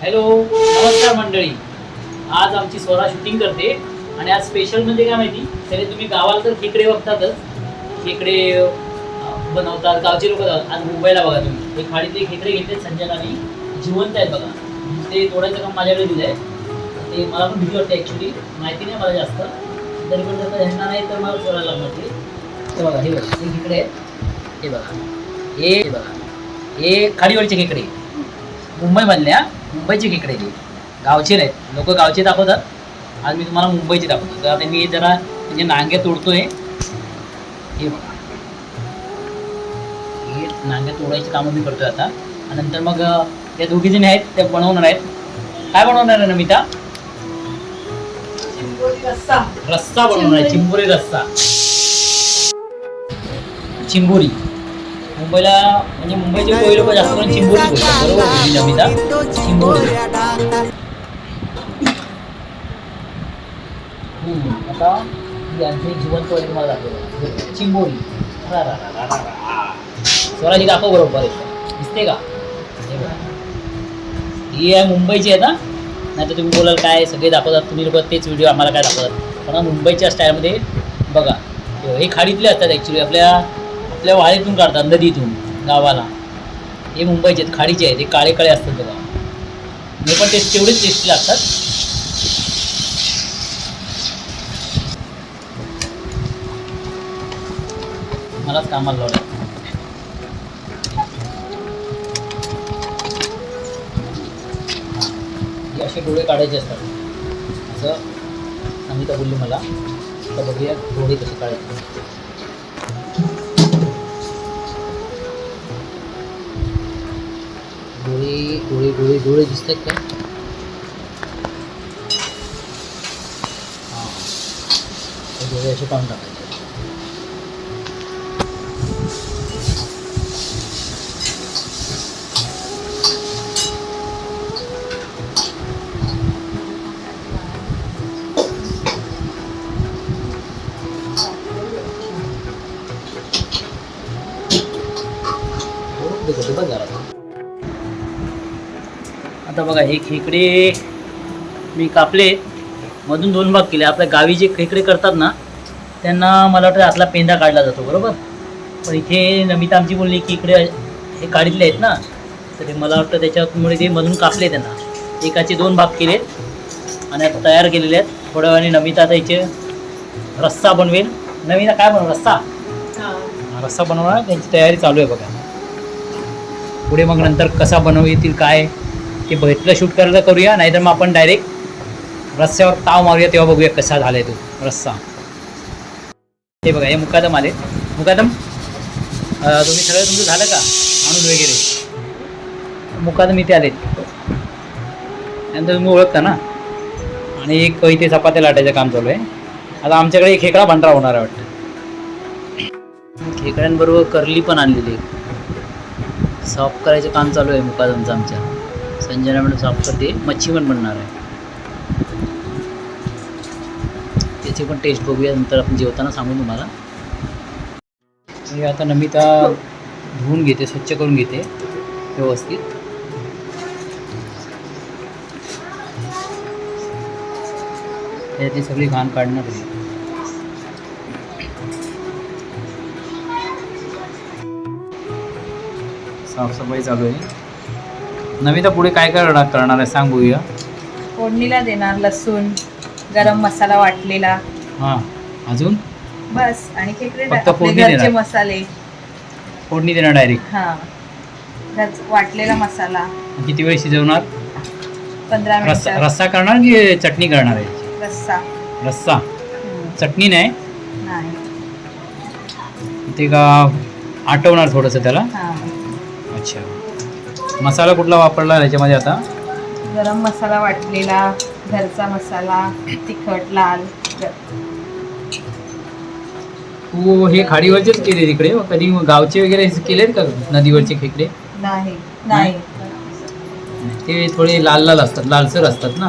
Hello नमस्कार मंडळी. आज आमची स्वरा शूटिंग करते आणि आज स्पेशल म्हणजे काय माहिती? तरी तुम्ही गावाला तर खेकडे बघतातच. खेकडे बनवतात गावचे लोक आज मुंबईला बघा तुम्ही. हे खाडीतले खेकडे घेतले संजनाने जिवंत आहेत बघा. ते तोडायचं काम माझ्याकडे दिलं आहे ते मला पण भीती वाटते ॲक्च्युली माहिती नाही मला जास्त. तरी पण जर ह्यांना नाही तर मला सोडायला लागणार ते. बघा हे बघा. हे खेकडे आहेत. हे बघा. हे हे बघा. हे खाडीवरचे खेकडे. मुंबईमधल्या मुंबईचे खेकडे ते. गावचे नाहीत लोक गावचे दाखवतात. आज मी तुम्हाला मुंबईचे दाखवतो. तर आता मी जरा म्हणजे नांगे तोडतोय. हे बघा. हे नांगे तोडायची कामं मी करतोय आता. आणि नंतर मग त्या दोघी जणी आहेत त्या बनवणार आहेत. काय बनवणार आहे नमिता? रस्सा बनवणार आहे. चिंबोरी रस्सा. चिंबोरी. मुंबईला म्हणजे मुंबईचे कोळी लोक जास्त करून चिंबोरी बोलतात बरोबर? हम्म, आता आणखी जिवंत वगैरे मला दाखवलं चिंबोरी. रा, रा, रा, रा, रा, रा. स्वराजी दाखव बरोबर दिसते का? हे आहे मुंबईची आहे ना? नाही तर तुम्ही बोलाल काय सगळे दाखवतात. तुम्ही लोक तेच व्हिडिओ आम्हाला काय दाखवतात. पण मुंबईच्या स्टाईलमध्ये बघा. हे खाडीतले असतात ॲक्च्युली आपल्या आपल्या वाळीतून काढतात नदीतून गावाला. हे मुंबईचे आहेत खाडीचे आहेत हे काळे काळे असतात बघा. हे पण टेस्ट तेवढेच टेस्टी लागतात. मलाच कामाला लावलं असे डोळे काढायचे असतात. असं अमिता बोलली मला. तर बघूया डोळे कसे काढायचे. डोळे डोळे डोळे डोळे दिसत आहेत का हां हे डोळे असे काढून टाकायचे बघ बघ जरा आता बघा हे खेकडे मी कापले. मधून दोन भाग केले. आपल्या गावी जे खेकडे करतात ना त्यांना मला वाटतं आतला पेंदा काढला जातो बरोबर? पण इथे नमिता आमची बोलली की इकडे हे काढितले आहेत ना तर मला वाटतं त्याच्यामुळे ते मधून कापले त्यांना. एकाचे दोन भाग केले आणि आता तयार केलेले आहेत. थोड्या वेळाने नमिता आता इथे रस्सा बनवेल. नमिता काय बनव रस्सा? रस्सा बनवणार. त्यांची तयारी चालू आहे बघा. पुढे मग नंतर कसा बनवू येतील काय? ते भेटलं शूट करायला करूया नाहीतर मग आपण डायरेक्ट रस्त्यावर ताव मारूया तेव्हा बघूया कसा झालाय तो रस्सा हे बघा हे मुकादम आले. मुकादम? तुम्ही सगळं तुमचं झालं का? आणून वगैरे. मुकादम इथे आले नंतर तुम्ही ओळखता ना? आणि एक इथे चपात्या लाटायचं काम चालू आहे. आता आमच्याकडे एक खेकडा भांडरा होणार आहे वाटतं. खेकड्यांबरोबर करली पण आणलेली आहे. साफ करायचं काम चालू आहे मुकादमचं आमच्या. संजना मॅडम साफ करते. मच्छी पण बनणार आहे. त्याची पण टेस्ट बघूया नंतर आपण जेवताना सांगू तुम्हाला. आता नमिता धुवून घेते स्वच्छ करून घेते व्यवस्थित. त्यातली सगळी घाण काढणार आहे. साफसफाई चालू आहे. नमिता पुढे काय काय करणार करणार आहे सांग बघूया. फोडणीला देणार लसूण गरम मसाला वाटलेला. हां अजून? बस आणि खेकडे फक्त टाक- आपले फोडणी घरचे देणार. मसाले. फोडणी देणार डायरेक्ट हा घरच वाटलेला मसाला. किती वेळ शिजवणार? पंधरा रस्सा मिनिटं. रस्सा करणार की चटणी करणार आहे? रस्सा. रस्सा. हम्म, चटणी नाही? नाही. ते का आटवणार थोडंसं त्याला? हा. अच्छा. मसाला कुठला वापरला याच्यामध्ये आता? गरम मसाला वाटलेला घरचा मसाला तिखट लाल तू हे खाडीवरचेच केले तिकडे. कधी गावचे वगैरे केलेत का नदीवरचे खेकडे? नाही नाही. ते थोडे लाल लाल असतात लालसर असतात ना.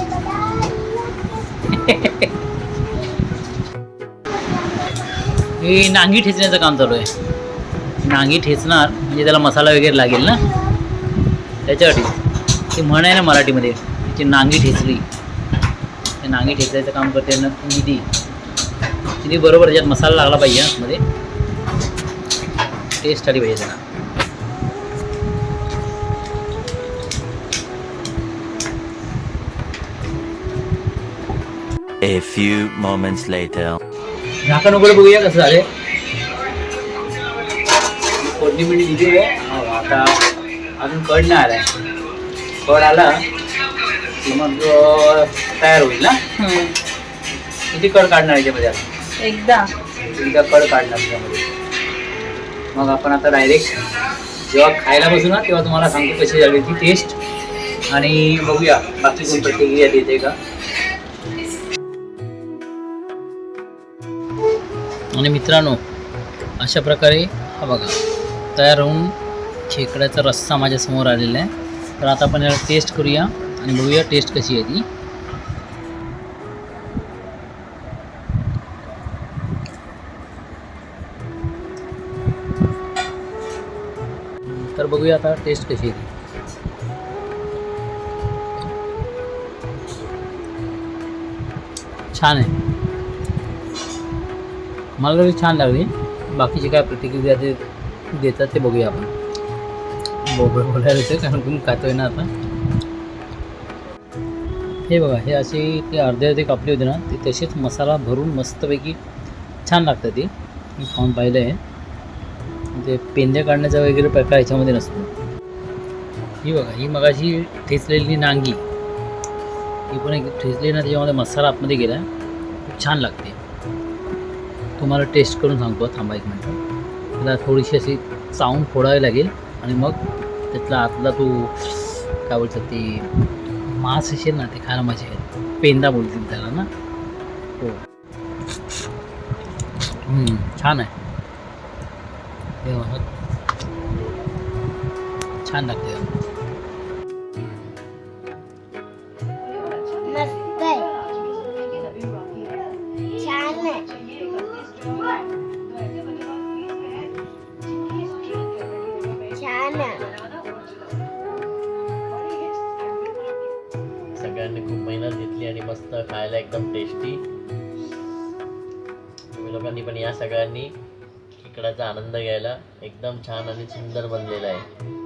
हे नांगी ठेचण्याचं काम चालू आहे. नांगी ठेचणार म्हणजे त्याला मसाला वगैरे लागेल ना? त्याच्यासाठी. ती म्हण आहे ना मराठीमध्ये तिची नांगी ठेचली. ते नांगी ठेचायचं काम करते ना निधी. निधी बरोबर त्याच्यात मसाला लागला पाहिजे मध्ये टेस्ट आली पाहिजे त्याला. A few moments later. झाकण उघड बघूया कसं झालंय. फोडणी बिडणी दिली आहे. हो, आता अजून कड नाही आलाय. कड आला की मग तयार होईल ना? किती कड काढणार याच्यामध्ये आता? एकदा. एकदा कड काढणार त्याच्यामध्ये मग आपण आता डायरेक्ट जेव्हा खायला बसू ना तेव्हा तुम्हाला सांगतो कशी झाली ती टेस्ट आणि बघूया बाकी कोण प्रतिक्रिया देते का? आणि मित्रांनो अशा प्रकारे हा बघा तयार होऊन खेकड्याचा रस्सा माझ्यासमोर आलेला आहे. तर आता आपण याला टेस्ट करूया आणि बघूया टेस्ट कशी आहे ती. तर बघूया आता टेस्ट कशी आहे ती. छान आहे. मला तरी छान लागली. बाकीचे काय प्रतिक्रिया ते देतात ते बघूया आपण. बोबळ बोलायला येतं कारण तुम्ही खातोय ना आता. हे बघा, हे असे ते अर्धे अर्धे कापले होते ना, ते तसेच मसाला भरून मस्तपैकी छान लागतं ते. मी खाऊन पाहिलं आहे ते पेंद्या काढण्याचा वगैरे प्रकार ह्याच्यामध्ये नसतो. ही बघा, ही मगाशी ठेचलेली नांगी. ही पण एक ठेचली ना, त्याच्यामध्ये मसाला आतमध्ये गेला खूप छान लागते. तुम्हाला टेस्ट करून सांगतो थांबा एक मिनटं. त्याला थोडीशी अशी चावून फोडावी लागेल आणि मग त्यातला आतला तो काय बोलतात ते मांस असेल ना ते खायला मजा येईल पेंदा बोलतील त्याला ना. हो. छान आहे. छान लागते तर खायला एकदम टेस्टी तुम्ही लोकांनी पण या सगळ्यांनी खेकड्याचा आनंद घ्यायला. एकदम छान आणि सुंदर बनलेला आहे.